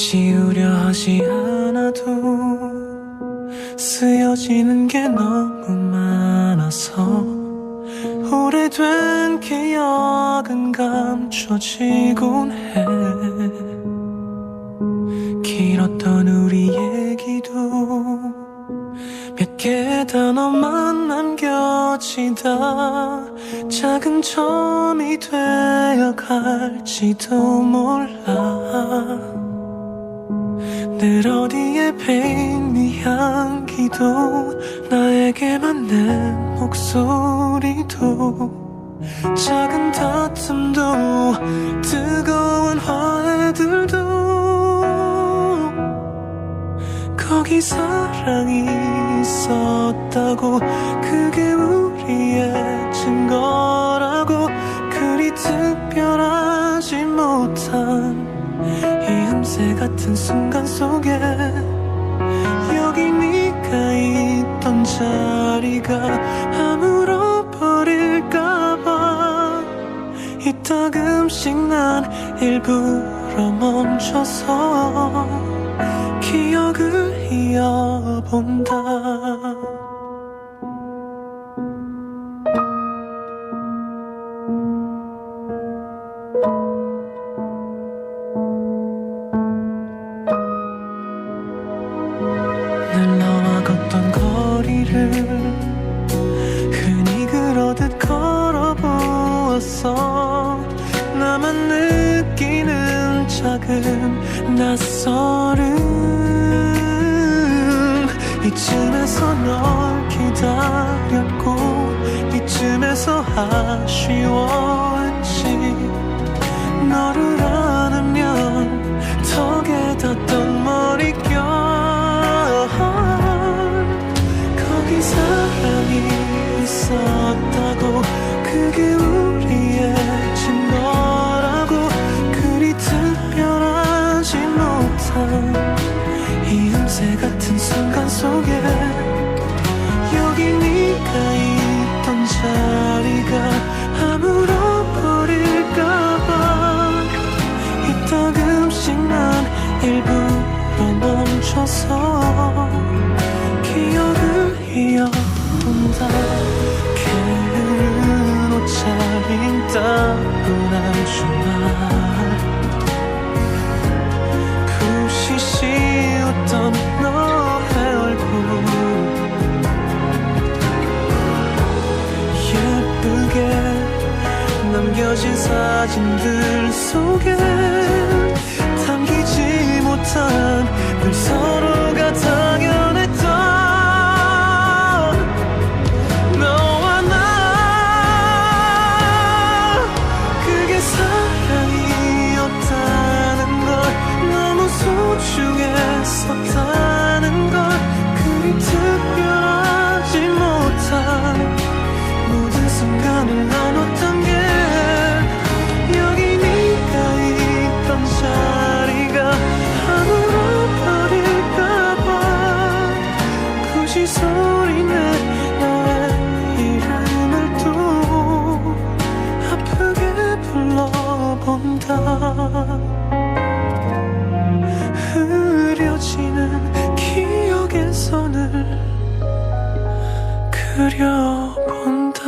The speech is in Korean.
지우려 하지 않아도 쓰여지는 게 너무 많아서 오래된 기억은 감춰지곤 해. 길었던 우리 얘기도 몇 개 단어만 남겨지다. 작은 점이 되어 갈지도 몰라 늘 어디에 배인 네 향기도 나에게만 내 목소리도 작은 다툼도 뜨거운 화해들도 거기 사랑이 있었다고 그게 우리의 증거라 같은 순간 속에 여기 네가 있던 자리가 아물어 버릴까봐 이따금씩 난 일부러 멈춰서 기억을 이어본다 걸어보았어 나만 느끼는 작은 낯설음. 이쯤에서 널 기다렸고 이쯤에서 아쉬워 따분한 주말. 푸시시 웃던 너의 얼굴. 예쁘게 남겨진 사진들 속에 담기지 못한 늘 서로가 당연 그려본다